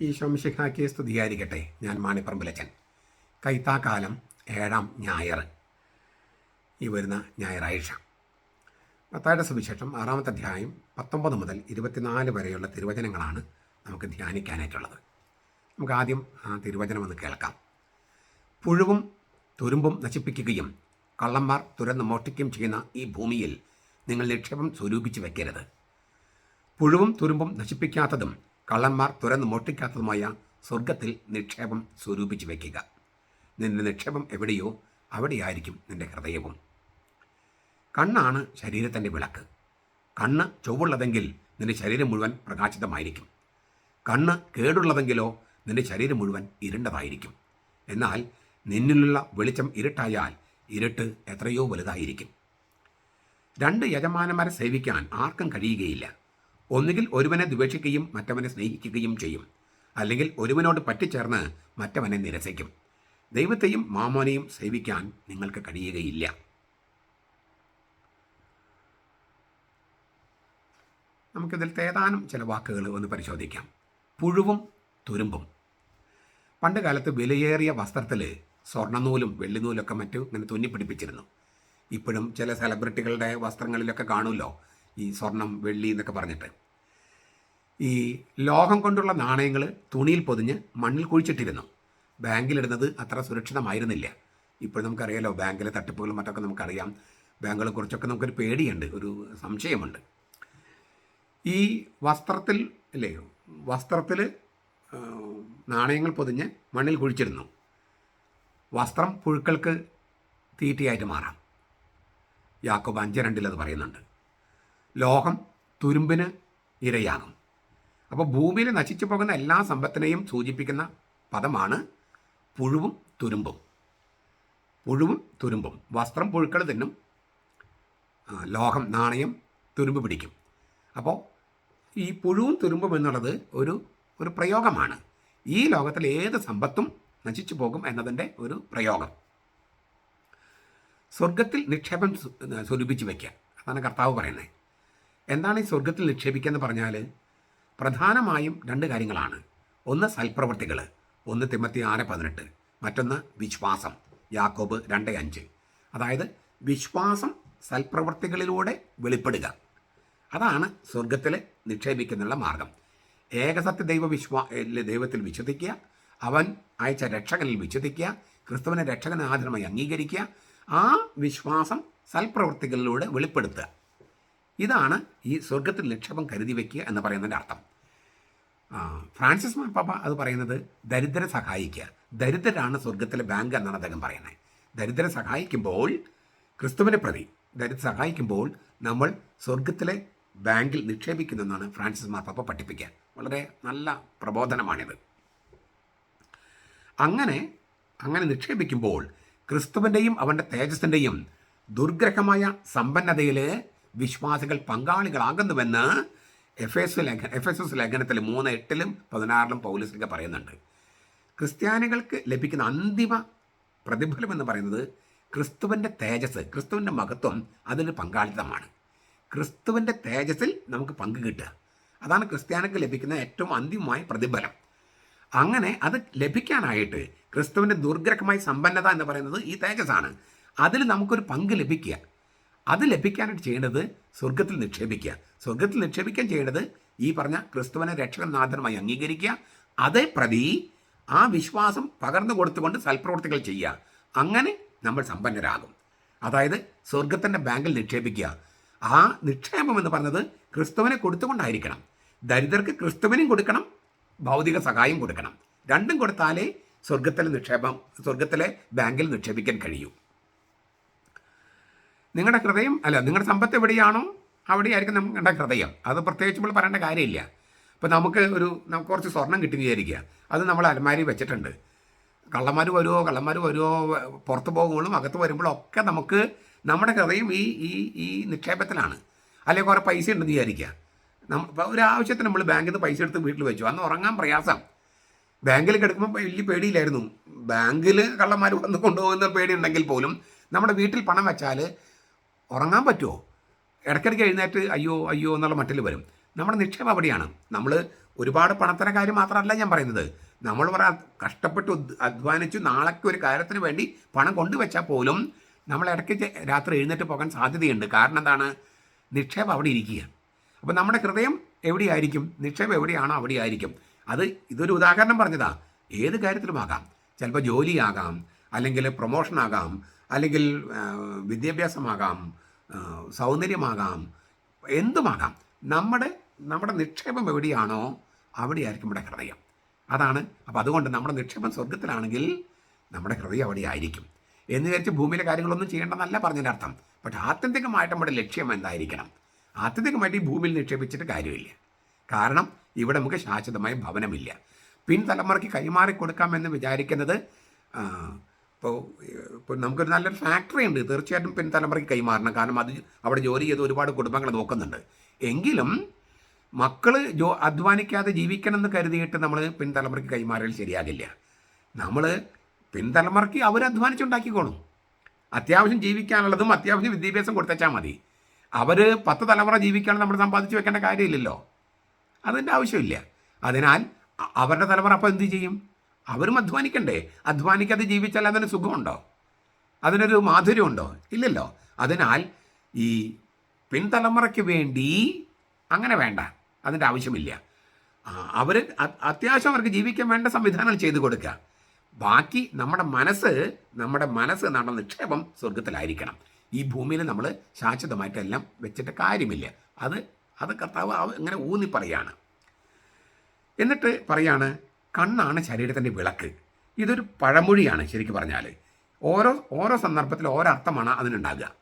ഈ ശംശിഹാക്കി സ്തുതിയായിരിക്കട്ടെ ഞാൻ മാണിപ്പറമ്പിലച്ചൻ. കൈത്താക്കാലം ഏഴാം ഞായർ. ഈ വരുന്ന ഞായറാഴ്ച. പത്താഴ്ച സുവിശേഷം ആറാമത്തെ അധ്യായം പത്തൊമ്പത് മുതൽ ഇരുപത്തിനാല് വരെയുള്ള തിരുവചനങ്ങളാണ് നമുക്ക് ധ്യാനിക്കാനായിട്ടുള്ളത്. നമുക്ക് ആദ്യം ആ തിരുവചനം ഒന്ന് കേൾക്കാം. പുഴുവും തുരുമ്പും നശിപ്പിക്കുകയും കള്ളന്മാർ തുരന്ന് മോഷ്ടിക്കുകയും ചെയ്യുന്ന ഈ ഭൂമിയിൽ നിങ്ങൾ നിക്ഷേപം സ്വരൂപിച്ച് വയ്ക്കരുത് പുഴുവും തുരുമ്പും നശിപ്പിക്കാത്തതും കള്ളന്മാർ തുരന്ന് മോഷ്ടിക്കാത്തതുമായ സ്വർഗത്തിൽ നിക്ഷേപം സ്വരൂപിച്ചു വയ്ക്കുക നിന്റെ നിക്ഷേപം എവിടെയോ അവിടെയായിരിക്കും നിന്റെ ഹൃദയവും. കണ്ണാണ് ശരീരത്തിന്റെ വിളക്ക്. കണ്ണ് ചൊവ്വുള്ളതെങ്കിൽ നിന്റെ ശരീരം മുഴുവൻ പ്രകാശിതമായിരിക്കും. കണ്ണ് കേടുള്ളതെങ്കിലോ നിന്റെ ശരീരം മുഴുവൻ ഇരുണ്ടതായിരിക്കും. എന്നാൽ നിന്നിലുള്ള വെളിച്ചം ഇരുട്ടായാൽ ഇരുട്ട് എത്രയോ വലുതായിരിക്കും. രണ്ട് യജമാനന്മാരെ സേവിക്കാൻ ആർക്കും കഴിയുകയില്ല. ഒന്നുകിൽ ഒരുവനെ ദ്വേഷിക്കുകയും മറ്റവനെ സ്നേഹിക്കുകയും ചെയ്യും. അല്ലെങ്കിൽ ഒരുവനോട് പറ്റിച്ചേർന്ന് മറ്റവനെ നിരസിക്കും. ദൈവത്തെയും മാമോനെയും സേവിക്കാൻ നിങ്ങൾക്ക് കഴിയുകയില്ല. നമുക്കിതിൽ ഏതാനും ചില വാക്കുകൾ ഒന്ന് പരിശോധിക്കാം. പുഴുവും തുരുമ്പും. പണ്ട് കാലത്ത് വിലയേറിയ വസ്ത്രത്തിൽ സ്വർണനൂലും വെള്ളിനൂലൊക്കെ മറ്റു ഇങ്ങനെ തുന്നിപ്പിടിപ്പിച്ചിരുന്നു. ഇപ്പോഴും ചില സെലിബ്രിറ്റികളുടെ വസ്ത്രങ്ങളിലൊക്കെ കാണുമല്ലോ. ഈ സ്വർണം വെള്ളി എന്നൊക്കെ പറഞ്ഞിട്ട്. ഈ ലോഹം കൊണ്ടുള്ള നാണയങ്ങൾ തുണിയിൽ പൊതിഞ്ഞ് മണ്ണിൽ കുഴിച്ചിട്ടിരുന്നു. ബാങ്കിലിടുന്നത് അത്ര സുരക്ഷിതമായിരുന്നില്ല. ഇപ്പോൾ നമുക്കറിയാലോ ബാങ്കിലെ തട്ടിപ്പുകളും മറ്റൊക്കെ നമുക്കറിയാം. ബാങ്കുകളെ കുറിച്ചൊക്കെ നമുക്കൊരു പേടിയുണ്ട് ഒരു സംശയമുണ്ട്. ഈ വസ്ത്രത്തിൽ അല്ലേ വസ്ത്രത്തിൽ നാണയങ്ങൾ പൊതിഞ്ഞ് മണ്ണിൽ കുഴിച്ചിരുന്നു വസ്ത്രം പുഴുക്കൾക്ക് തീറ്റയായിട്ട് മാറാം. യാക്കോബ് അഞ്ച് രണ്ടിലത് പറയുന്നുണ്ട്. ലോഹം തുരുമ്പിന് ഇരയാകും. അപ്പോൾ ഭൂമിയിൽ നശിച്ചു പോകുന്ന എല്ലാ സമ്പത്തിനെയും സൂചിപ്പിക്കുന്ന പദമാണ് പുഴുവും തുരുമ്പും. പുഴുവും തുരുമ്പും. വസ്ത്രം പുഴുക്കൾ തിന്നും ലോഹം നാണയം തുരുമ്പ് പിടിക്കും. അപ്പോൾ ഈ പുഴുവും തുരുമ്പും എന്നുള്ളത് ഒരു ഒരു പ്രയോഗമാണ്. ഈ ലോകത്തിലെ ഏത് സമ്പത്തും നശിച്ചു പോകും എന്നതിന്റെ ഒരു പ്രയോഗം. സ്വർഗത്തിൽ നിക്ഷേപം സ്വ- സ്വരൂപിച്ച് വയ്ക്കുക. അതാണ് കർത്താവ് പറയുന്നത്. എന്താണ് ഈ സ്വർഗത്തിൽ നിക്ഷേപിക്കുക എന്ന് പറഞ്ഞാൽ പ്രധാനമായും രണ്ട് കാര്യങ്ങളാണ്. ഒന്ന് സൽപ്രവർത്തികൾ ഒന്ന് തിമ്മത്തി ആറ് പതിനെട്ട്. മറ്റൊന്ന് വിശ്വാസം. യാക്കോബ് രണ്ട് അഞ്ച്. അതായത് വിശ്വാസം സൽപ്രവർത്തികളിലൂടെ വെളിപ്പെടുക. അതാണ് സ്വർഗത്തിൽ നിക്ഷേപിക്കുന്നുള്ള മാർഗം. ഏകസത്യ ദൈവ വിശ്വാ ദൈവത്തിൽ വിശ്വസിക്കുക. അവൻ അയച്ച രക്ഷകനിൽ വിശ്വസിക്കുക. ക്രിസ്തുവിനെ രക്ഷകനെ ആദരമായി അംഗീകരിക്കുക. ആ വിശ്വാസം സൽപ്രവർത്തികളിലൂടെ വെളിപ്പെടുത്തുക. ഇതാണ് ഈ സ്വർഗത്തിൽ നിക്ഷേപം കരുതി വയ്ക്കുക എന്ന് പറയുന്നതിന്റെ അർത്ഥം. ഫ്രാൻസിസ് മാർപ്പാപ്പ അത് പറയുന്നത് ദരിദ്രരെ സഹായിക്കുക. ദരിദ്രരാണ് സ്വർഗത്തിലെ ബാങ്ക് എന്നാണ് അദ്ദേഹം പറയുന്നത്. ദരിദ്രരെ സഹായിക്കുമ്പോൾ ക്രിസ്തുവിനെ പ്രതി ദരിദ്ര സഹായിക്കുമ്പോൾ നമ്മൾ സ്വർഗത്തിലെ ബാങ്കിൽ നിക്ഷേപിക്കുന്നെന്നാണ് ഫ്രാൻസിസ് മാർപ്പാപ്പ പഠിപ്പിക്കുക. വളരെ നല്ല പ്രബോധനമാണിത്. അങ്ങനെ അങ്ങനെ നിക്ഷേപിക്കുമ്പോൾ ക്രിസ്തുവിന്റെയും അവന്റെ തേജസ്സിന്റെയും ദുർഗ്രഹമായ സമ്പന്നതയിൽ വിശ്വാസികൾ പങ്കാളികളാകുന്നുവെന്ന് എഫ് എസ് ലേഖന എഫ് എസ് എസ് ലേഖനത്തിൽ മൂന്ന് എട്ടിലും പതിനാറിലും പൗലസിലൊക്കെ പറയുന്നുണ്ട്. ക്രിസ്ത്യാനികൾക്ക് ലഭിക്കുന്ന അന്തിമ പ്രതിഫലം എന്ന് പറയുന്നത് ക്രിസ്തുവിന്റെ തേജസ് ക്രിസ്തുവിന്റെ മഹത്വം അതിന് പങ്കാളിത്തമാണ്. ക്രിസ്തുവിന്റെ തേജസ്സിൽ നമുക്ക് പങ്ക് കിട്ടുക. അതാണ് ക്രിസ്ത്യാനിക്ക് ലഭിക്കുന്ന ഏറ്റവും അന്തിമമായ പ്രതിഫലം. അങ്ങനെ അത് ലഭിക്കാനായിട്ട് ക്രിസ്തുവിന്റെ ദുർഗ്രഹമായ സമ്പന്നത എന്ന് പറയുന്നത് ഈ തേജസ്സാണ്. അതിൽ നമുക്കൊരു പങ്ക് ലഭിക്കുക. അത് ലഭിക്കാനായിട്ട് ചെയ്യേണ്ടത് സ്വർഗത്തിൽ നിക്ഷേപിക്കുക. സ്വർഗത്തിൽ നിക്ഷേപിക്കാൻ ചെയ്യേണ്ടത് ഈ പറഞ്ഞ ക്രിസ്തുവിനെ രക്ഷകനാഥനമായി അംഗീകരിക്കുക. അതേ പ്രതി ആ വിശ്വാസം പകർന്നു കൊടുത്തുകൊണ്ട് സൽപ്രവർത്തികൾ ചെയ്യുക. അങ്ങനെ നമ്മൾ സമ്പന്നരാകും. അതായത് സ്വർഗത്തിന്റെ ബാങ്കിൽ നിക്ഷേപിക്കുക. ആ നിക്ഷേപം എന്ന് പറഞ്ഞത് ക്രിസ്തുവിനെ കൊടുത്തുകൊണ്ടായിരിക്കണം. ദരിദ്രർക്ക് ക്രിസ്തുവിനും കൊടുക്കണം ഭൗതിക സഹായം കൊടുക്കണം. രണ്ടും കൊടുത്താലേ സ്വർഗത്തിലെ നിക്ഷേപം സ്വർഗത്തിലെ ബാങ്കിൽ നിക്ഷേപിക്കാൻ കഴിയൂ. നിങ്ങളുടെ ഹൃദയം അല്ല നിങ്ങളുടെ സമ്പത്ത് എവിടെയാണോ അവിടെയായിരിക്കും നിങ്ങളുടെ ഹൃദയം. അത് പ്രത്യേകിച്ച് നമ്മൾ പറയേണ്ട കാര്യമില്ല. ഇപ്പം നമുക്ക് ഒരു നമുക്ക് കുറച്ച് സ്വർണം കിട്ടി വിചാരിക്കുക. അത് നമ്മൾ അലമാരി വെച്ചിട്ടുണ്ട്. കള്ളന്മാർ വരുമോ കള്ളന്മാർ വരുമോ പുറത്ത് പോകുമ്പോഴും അകത്ത് വരുമ്പോഴും ഒക്കെ നമുക്ക് നമ്മുടെ ഹൃദയം ഈ ഈ ഈ നിക്ഷേപത്തിലാണ്. അല്ലെങ്കിൽ കുറേ പൈസ ഉണ്ടെന്ന് വിചാരിക്കുക. ഒരു ആവശ്യത്തിന് നമ്മൾ ബാങ്കിൽ നിന്ന് പൈസ എടുത്ത് വീട്ടിൽ വെച്ചു. അന്ന് ഉറങ്ങാൻ പ്രയാസം. ബാങ്കിൽ കിടക്കുമ്പോൾ വലിയ പേടിയില്ലായിരുന്നു. ബാങ്കിൽ കള്ളന്മാർ വന്ന് കൊണ്ടുപോകുന്ന പേടി ഉണ്ടെങ്കിൽ പോലും നമ്മുടെ വീട്ടിൽ പണം വെച്ചാൽ ഉറങ്ങാൻ പറ്റുമോ ഇടയ്ക്കിടയ്ക്ക് എഴുന്നേറ്റ് അയ്യോ അയ്യോ എന്നുള്ള മട്ടിൽ വരും. നമ്മുടെ നിക്ഷേപം അവിടെയാണ്. നമ്മൾ ഒരുപാട് പണത്തിന്റെ കാര്യം മാത്രമല്ല ഞാൻ പറയുന്നത്. നമ്മൾ പറയാ കഷ്ടപ്പെട്ട് അധ്വാനിച്ചു നാളേക്ക് ഒരു കാര്യത്തിന് വേണ്ടി പണം കൊണ്ടുവച്ചാൽ പോലും നമ്മൾ ഇടയ്ക്ക് രാത്രി എഴുന്നേറ്റ് പോകാൻ സാധ്യതയുണ്ട്. കാരണം എന്താണ്? നിക്ഷേപം അവിടെ ഇരിക്കുക. അപ്പോൾ നമ്മുടെ ഹൃദയം എവിടെയായിരിക്കും? നിക്ഷേപം എവിടെയാണോ അവിടെ ആയിരിക്കും അത് ഇതൊരു ഉദാഹരണം പറഞ്ഞതാണ് ഏത് കാര്യത്തിലുമാകാം ചിലപ്പോൾ ജോലിയാകാം. അല്ലെങ്കിൽ പ്രൊമോഷനാകാം അല്ലെങ്കിൽ വിദ്യാഭ്യാസമാകാം സൗന്ദര്യമാകാം എന്തുമാകാം. നമ്മുടെ നമ്മുടെ നിക്ഷേപം എവിടെയാണോ അവിടെയായിരിക്കും നമ്മുടെ ഹൃദയം. അതാണ്. അപ്പോൾ അതുകൊണ്ട് നമ്മുടെ നിക്ഷേപം സ്വർഗത്തിലാണെങ്കിൽ നമ്മുടെ ഹൃദയം അവിടെ ആയിരിക്കും എന്ന് വിചാരിച്ച് ഭൂമിയിലെ കാര്യങ്ങളൊന്നും ചെയ്യേണ്ടെന്നല്ല പറഞ്ഞതിന്റെ അർത്ഥം. പക്ഷേ ആത്യന്തികമായിട്ട് നമ്മുടെ ലക്ഷ്യം എന്തായിരിക്കണം? ആത്യന്തികമായിട്ട് ഈ ഭൂമിയിൽ നിക്ഷേപിച്ചിട്ട് കാര്യമില്ല. കാരണം ഇവിടെ നമുക്ക് ശാശ്വതമായ ഭവനമില്ല. പിൻതലമുറയ്ക്ക് കൈമാറി കൊടുക്കാമെന്ന് വിചാരിക്കുന്നത് ഇപ്പോൾ ഇപ്പോൾ നമുക്കൊരു നല്ലൊരു ഫാക്ടറി ഉണ്ട്. തീർച്ചയായിട്ടും പിൻതലമുറയ്ക്ക് കൈമാറണം. കാരണം അത് അവിടെ ജോലി ചെയ്ത് ഒരുപാട് കുടുംബങ്ങൾ നോക്കുന്നുണ്ട്. എങ്കിലും മക്കൾ ജോ അധ്വാനിക്കാതെ ജീവിക്കണം എന്ന് കരുതിയിട്ട് നമ്മൾ പിൻതലമുറയ്ക്ക് കൈമാറിയാൽ ശരിയാകില്ല. നമ്മൾ പിൻതലമുറയ്ക്ക് അവർ അധ്വാനിച്ചുണ്ടാക്കിക്കോളും. അത്യാവശ്യം ജീവിക്കാനുള്ളതും അത്യാവശ്യം വിദ്യാഭ്യാസം കൊടുത്തച്ചാൽ മതി. അവർ പത്ത് തലമുറ ജീവിക്കാനും നമ്മൾ സമ്പാദിച്ചു വെക്കേണ്ട കാര്യമില്ലല്ലോ. അതിന്റെ ആവശ്യമില്ല. അതിനാൽ അവരുടെ തലമുറ അപ്പോൾ എന്ത് ചെയ്യും? അവരും അധ്വാനിക്കണ്ടേ? അധ്വാനിക്കാതെ ജീവിച്ചാൽ അതിന് സുഖമുണ്ടോ? അതിനൊരു മാധുര്യമുണ്ടോ? ഇല്ലല്ലോ. അതിനാൽ ഈ പിൻതലമുറയ്ക്ക് വേണ്ടി അങ്ങനെ വേണ്ട. അതിന്റെ ആവശ്യമില്ല. അവർ അത്യാവശ്യം അവർക്ക് ജീവിക്കാൻ വേണ്ട സംവിധാനങ്ങൾ ചെയ്തു കൊടുക്കുക. ബാക്കി നമ്മുടെ മനസ്സ് നമ്മുടെ മനസ്സ് നമ്മുടെ നിക്ഷേപം സ്വർഗത്തിലായിരിക്കണം ഈ ഭൂമിയിൽ നമ്മൾ ശാശ്വതമായിട്ടെല്ലാം വെച്ചിട്ട് കാര്യമില്ല. അത് അത് കർത്താവ് ഇങ്ങനെ ഊന്നി പറയാണ്. എന്നിട്ട് പറയാണ് കണ്ണാണ് ശരീരത്തിന്റെ വിളക്ക്. ഇതൊരു പഴമൊഴിയാണ് ശരിക്കും പറഞ്ഞാൽ ഓരോ ഓരോ സന്ദർഭത്തിൽ ഓരോ അർത്ഥമാണ് അതിനുണ്ടാകുക.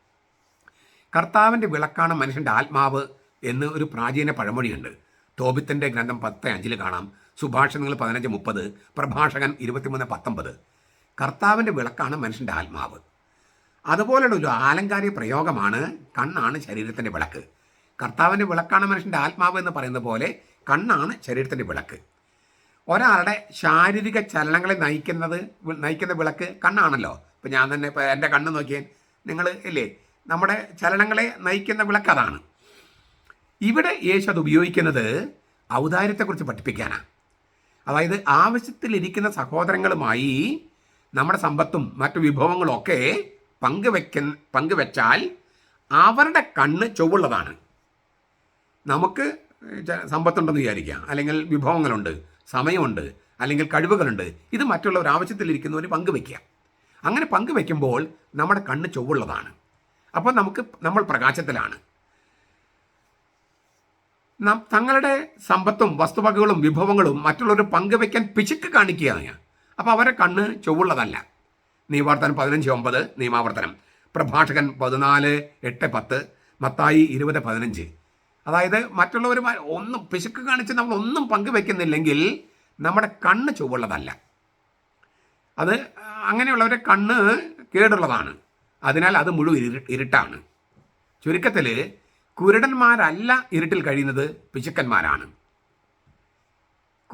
കർത്താവിന്റെ വിളക്കാണ് മനുഷ്യന്റെ ആത്മാവ് എന്ന് ഒരു പ്രാചീന പഴമൊഴിയുണ്ട്. തോപിത്തിന്റെ ഗ്രന്ഥം പത്ത് അഞ്ചിൽ കാണാം. സുഭാഷണങ്ങൾ പതിനഞ്ച് മുപ്പത് പ്രഭാഷകൻ ഇരുപത്തിമൂന്ന് പത്തൊമ്പത്. കർത്താവിന്റെ വിളക്കാണ് മനുഷ്യന്റെ ആത്മാവ്. അതുപോലുള്ള ഒരു ആലങ്കാരിക പ്രയോഗമാണ് കണ്ണാണ് ശരീരത്തിന്റെ വിളക്ക്. കർത്താവിന്റെ വിളക്കാണ് മനുഷ്യന്റെ ആത്മാവ് എന്ന് പറയുന്ന പോലെ കണ്ണാണ് ശരീരത്തിന്റെ വിളക്ക്. ഒരാളുടെ ശാരീരിക ചലനങ്ങളെ നയിക്കുന്നത് നയിക്കുന്ന വിളക്ക് കണ്ണാണല്ലോ. ഇപ്പം ഞാൻ തന്നെ ഇപ്പോൾ എന്റെ കണ്ണ് നോക്കിയാൽ നിങ്ങൾ ഇല്ലേ? നമ്മുടെ ചലനങ്ങളെ നയിക്കുന്ന വിളക്ക് അതാണ്. ഇവിടെ യേശു അത് ഉപയോഗിക്കുന്നത് ഔദാര്യത്തെക്കുറിച്ച് പഠിപ്പിക്കാനാണ് അതായത് ആവശ്യത്തിലിരിക്കുന്ന സഹോദരങ്ങളുമായി നമ്മുടെ സമ്പത്തും മറ്റു വിഭവങ്ങളും ഒക്കെ പങ്കുവെക്ക പങ്കുവെച്ചാൽ അവരുടെ കണ്ണ് ചൊവ്വുള്ളതാണ്. നമുക്ക് സമ്പത്തുണ്ടെന്ന് വിചാരിക്കുക അല്ലെങ്കിൽ വിഭവങ്ങളുണ്ട്. സമയമുണ്ട് അല്ലെങ്കിൽ കഴിവുകളുണ്ട് ഇത് മറ്റുള്ളവർ ആവശ്യത്തിലിരിക്കുന്നവർ പങ്കുവെക്കുക അങ്ങനെ പങ്കുവെക്കുമ്പോൾ നമ്മുടെ കണ്ണ് ചൊവ്വുള്ളതാണ്. അപ്പോൾ നമുക്ക് നമ്മൾ പ്രകാശത്തിലാണ്. തങ്ങളുടെ സമ്പത്തും വസ്തുവകകളും വിഭവങ്ങളും മറ്റുള്ളവർ പങ്കുവെക്കാൻ പിശുക്ക് കാണിക്കുകയാണ്. അപ്പോൾ അവരെ കണ്ണ് ചൊവ്വുള്ളതല്ല. നിയമാവർത്തനം പതിനഞ്ച് ഒമ്പത് നിയമാവർത്തനം. പ്രഭാഷകൻ പതിനാല് എട്ട് പത്ത് മത്തായി ഇരുപത് പതിനഞ്ച്. അതായത് മറ്റുള്ളവരുമായി ഒന്നും പിശുക്ക് കാണിച്ച് നമ്മൾ ഒന്നും പങ്കുവെക്കുന്നില്ലെങ്കിൽ നമ്മുടെ കണ്ണ് ചുവുള്ളതല്ല. അത് അങ്ങനെയുള്ളവരെ കണ്ണ് കേടുള്ളതാണ്. അതിനാൽ അത് മുഴുവൻ ഇരുട്ടാണ്. ചുരുക്കത്തിൽ കുരുടന്മാരല്ല ഇരുട്ടിൽ കഴിയുന്നത് പിശുക്കന്മാരാണ്.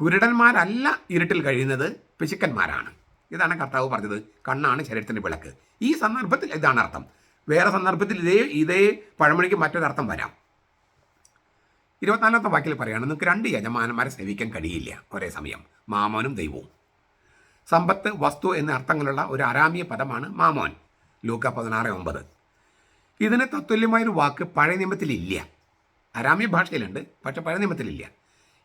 കുരുടന്മാരല്ല ഇരുട്ടിൽ കഴിയുന്നത് പിശുക്കന്മാരാണ്. ഇതാണ് കർത്താവ് പറഞ്ഞത്. കണ്ണാണ് ശരീരത്തിന്റെ വിളക്ക്. ഈ സന്ദർഭത്തിൽ ഇതാണ് അർത്ഥം. വേറെ സന്ദർഭത്തിൽ ഇതേ ഇതേ പഴമൊഴിക്ക് മറ്റൊരർത്ഥം വരാം. ഇരുപത്തിനാലാമത്തെ വാക്കിൽ പറയുകയാണ് നിങ്ങൾക്ക് രണ്ട് യജമാനന്മാരെ സേവിക്കാൻ കഴിയില്ല ഒരേ സമയം. മാമോനും ദൈവവും. സമ്പത്ത് വസ്തു എന്ന അർത്ഥങ്ങളുള്ള ഒരു അരാമിയ പദമാണ് മാമോൻ. ലൂക്ക പതിനാറ് ഒമ്പത്. ഇതിന് തത്തുല്യമായൊരു വാക്ക് പഴയ നിയമത്തിലില്ല. അരാമ്യ ഭാഷയിലുണ്ട് പക്ഷെ പഴയ നിയമത്തിലില്ല.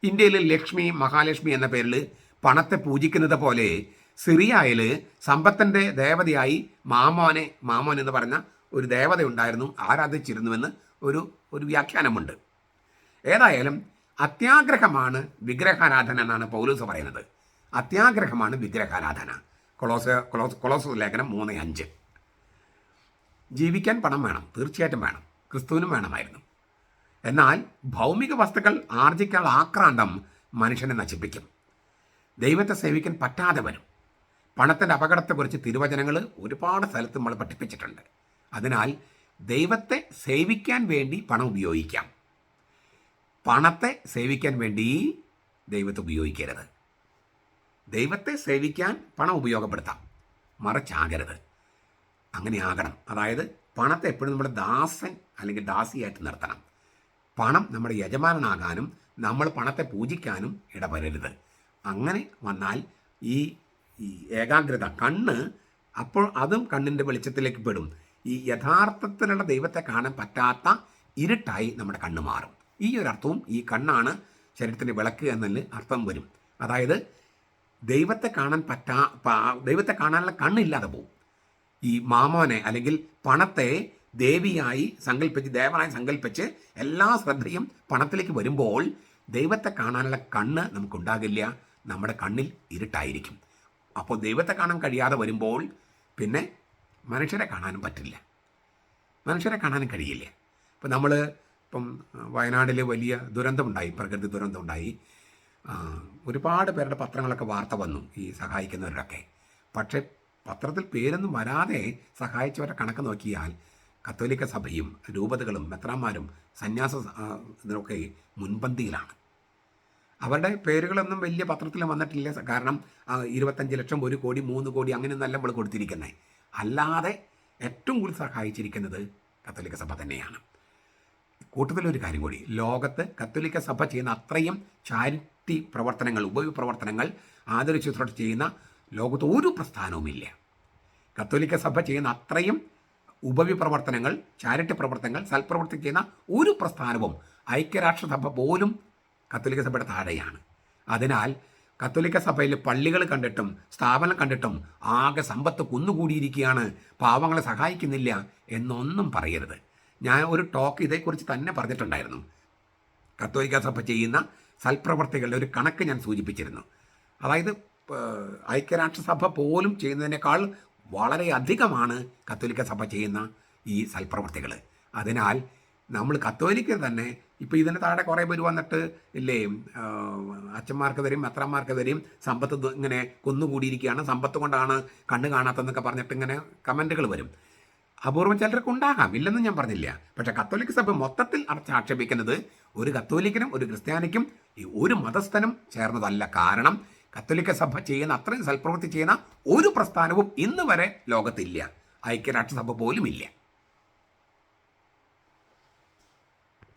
ഇന്ത്യയിൽ ലക്ഷ്മി മഹാലക്ഷ്മി എന്ന പേരിൽ പണത്തെ പൂജിക്കുന്നത് പോലെ സിറിയയിൽ സമ്പത്തിന്റെ ദേവതയായി മാമോനെ മാമോൻ എന്ന് പറഞ്ഞ ഒരു ദേവത ഉണ്ടായിരുന്നു ആരാധിച്ചിരുന്നുവെന്ന് ഒരു ഒരു വ്യാഖ്യാനമുണ്ട്. ഏതായാലും അത്യാഗ്രഹമാണ് വിഗ്രഹാരാധന എന്നാണ് പൗലൂസ് പറയുന്നത്. അത്യാഗ്രഹമാണ് വിഗ്രഹാരാധന. കൊളോസ് കൊളോസ് കൊളോസ് ലേഖനം മൂന്ന് അഞ്ച്. ജീവിക്കാൻ പണം വേണം തീർച്ചയായിട്ടും വേണം. ക്രിസ്തുവിനും വേണമായിരുന്നു. എന്നാൽ ഭൗമിക വസ്തുക്കൾ ആർജിക്കാനുള്ള ആക്രാന്തം മനുഷ്യനെ നശിപ്പിക്കും. ദൈവത്തെ സേവിക്കാൻ പറ്റാതെ വരും. പണത്തിന്റെ അപകടത്തെക്കുറിച്ച് തിരുവചനങ്ങൾ ഒരുപാട് സ്ഥലത്ത് നമ്മൾ പഠിപ്പിച്ചിട്ടുണ്ട്. അതിനാൽ ദൈവത്തെ സേവിക്കാൻ വേണ്ടി പണം ഉപയോഗിക്കാം. പണത്തെ സേവിക്കാൻ വേണ്ടി ദൈവത്തെ ഉപയോഗിക്കരുത്. ദൈവത്തെ സേവിക്കാൻ പണം ഉപയോഗപ്പെടുത്താം. മറിച്ചാകരുത്. അങ്ങനെ ആകണം. അതായത് പണത്തെ എപ്പോഴും നമ്മുടെ ദാസൻ അല്ലെങ്കിൽ ദാസിയായിട്ട് നിർത്തണം. പണം നമ്മുടെ യജമാനനാകാനും നമ്മൾ പണത്തെ പൂജിക്കാനും ഇടവരരുത്. അങ്ങനെ വന്നാൽ ഈ ഈ ഏകാഗ്രത കണ്ണ് അപ്പോൾ അതും കണ്ണിന്റെ വെളിച്ചത്തിലേക്ക് പെടും. ഈ യഥാർത്ഥത്തിലുള്ള ദൈവത്തെ കാണാൻ പറ്റാത്ത ഇരുട്ടായി നമ്മുടെ കണ്ണ് മാറും. ഈ ഒരു അർത്ഥവും ഈ കണ്ണാണ് ശരീരത്തിന്റെ വിളക്ക് എന്നതിൽ അർത്ഥം വരും. അതായത് ദൈവത്തെ കാണാൻ പറ്റാ ദൈവത്തെ കാണാനുള്ള കണ്ണില്ലാതെ പോകും ഈ മാമോനെ അല്ലെങ്കിൽ പണത്തെ ദേവിയായി സങ്കല്പിച്ച് ദേവനായി സങ്കല്പിച്ച് എല്ലാ ശ്രദ്ധയും പണത്തിലേക്ക് വരുമ്പോൾ ദൈവത്തെ കാണാനുള്ള കണ്ണ് നമുക്കുണ്ടാകില്ല. നമ്മുടെ കണ്ണിൽ ഇരുട്ടായിരിക്കും. അപ്പോൾ ദൈവത്തെ കാണാൻ കഴിയാതെ വരുമ്പോൾ പിന്നെ മനുഷ്യരെ കാണാനും പറ്റില്ല. മനുഷ്യരെ കാണാനും കഴിയില്ല. അപ്പോൾ നമ്മൾ ഇപ്പം വയനാടിലെ വലിയ ദുരന്തമുണ്ടായി പ്രകൃതി ദുരന്തമുണ്ടായി. ഒരുപാട് പേരുടെ പത്രങ്ങളൊക്കെ വാർത്ത വന്നു ഈ സഹായിക്കുന്നവരുടെയൊക്കെ പക്ഷേ പത്രത്തിൽ പേരൊന്നും വരാതെ സഹായിച്ചവരുടെ കണക്ക് നോക്കിയാൽ കത്തോലിക്ക സഭയും രൂപതകളും മെത്രാന്മാരും സന്യാസ ഇതിനൊക്കെ മുൻപന്തിയിലാണ്. അവരുടെ പേരുകളൊന്നും വലിയ പത്രത്തിൽ വന്നിട്ടില്ല. കാരണം ഇരുപത്തഞ്ച് ലക്ഷം ഒരു കോടി മൂന്ന് കോടി അങ്ങനെയൊന്നല്ല നമ്മൾ കൊടുത്തിരിക്കുന്നത് അല്ലാതെ ഏറ്റവും കൂടുതൽ സഹായിച്ചിരിക്കുന്നത് കത്തോലിക്ക സഭ തന്നെയാണ്. കൂട്ടത്തിലൊരു കാര്യം കൂടി. ലോകത്ത് കത്തോലിക്ക സഭ ചെയ്യുന്ന അത്രയും ചാരിറ്റി പ്രവർത്തനങ്ങൾ ഉപയോഗ പ്രവർത്തനങ്ങൾ ആദരിച്ചതോടെ ചെയ്യുന്ന ലോകത്ത് ഒരു പ്രസ്ഥാനവുമില്ല. കത്തോലിക്ക സഭ ചെയ്യുന്ന അത്രയും ഉപവി പ്രവർത്തനങ്ങൾ ചാരിറ്റി പ്രവർത്തനങ്ങൾ സൽപ്രവർത്തി ചെയ്യുന്ന ഒരു പ്രസ്ഥാനവും ഐക്യരാഷ്ട്രസഭ പോലും കത്തോലിക്ക സഭയുടെ താഴെയാണ്. അതിനാൽ കത്തോലിക്ക സഭയിൽ പള്ളികൾ കണ്ടിട്ടും സ്ഥാപനം കണ്ടിട്ടും ആകെ സമ്പത്ത് കുന്നുകൂടിയിരിക്കുകയാണ്. പാവങ്ങളെ സഹായിക്കുന്നില്ല എന്നൊന്നും പറയരുത്. ഞാൻ ഒരു ടോക്ക് ഇതേക്കുറിച്ച് തന്നെ പറഞ്ഞിട്ടുണ്ടായിരുന്നു. കത്തോലിക്ക സഭ ചെയ്യുന്ന സൽപ്രവർത്തികളുടെ ഒരു കണക്ക് ഞാൻ സൂചിപ്പിച്ചിരുന്നു. അതായത് ഐക്യരാഷ്ട്രസഭ പോലും ചെയ്യുന്നതിനേക്കാൾ വളരെയധികമാണ് കത്തോലിക്ക സഭ ചെയ്യുന്ന ഈ സൽപ്രവർത്തികൾ. അതിനാൽ നമ്മൾ കത്തോലിക്ക തന്നെ ഇപ്പോൾ ഇതിന് താഴെ കുറേ പേര് വന്നിട്ട് ഇല്ലേ ആഹ്, അച്ഛന്മാർക്ക് തരും സമ്പത്ത് ഇങ്ങനെ കുന്നുകൂടിയിരിക്കുകയാണ്. സമ്പത്ത് കൊണ്ടാണ് കണ്ണ് കാണാത്തതെന്നൊക്കെ പറഞ്ഞിട്ട് ഇങ്ങനെ കമന്റുകൾ വരും. അപൂർവം ചിലർക്ക് ഉണ്ടാകാം. ഇല്ലെന്ന് ഞാൻ പറഞ്ഞില്ല. പക്ഷെ കത്തോലിക്ക സഭ മൊത്തത്തിൽ അടച്ച് ആക്ഷേപിക്കുന്നത് ഒരു കത്തോലിക്കനും ഒരു ക്രിസ്ത്യാനിക്കും ഒരു മതസ്ഥനും ചേർന്നതല്ല. കാരണം കത്തോലിക്ക സഭ ചെയ്യുന്ന അത്രയും സൽപ്രവൃത്തി ചെയ്യുന്ന ഒരു പ്രസ്ഥാനവും ഇന്ന് വരെ ലോകത്തില്ല. ഐക്യരാഷ്ട്രസഭ പോലും ഇല്ല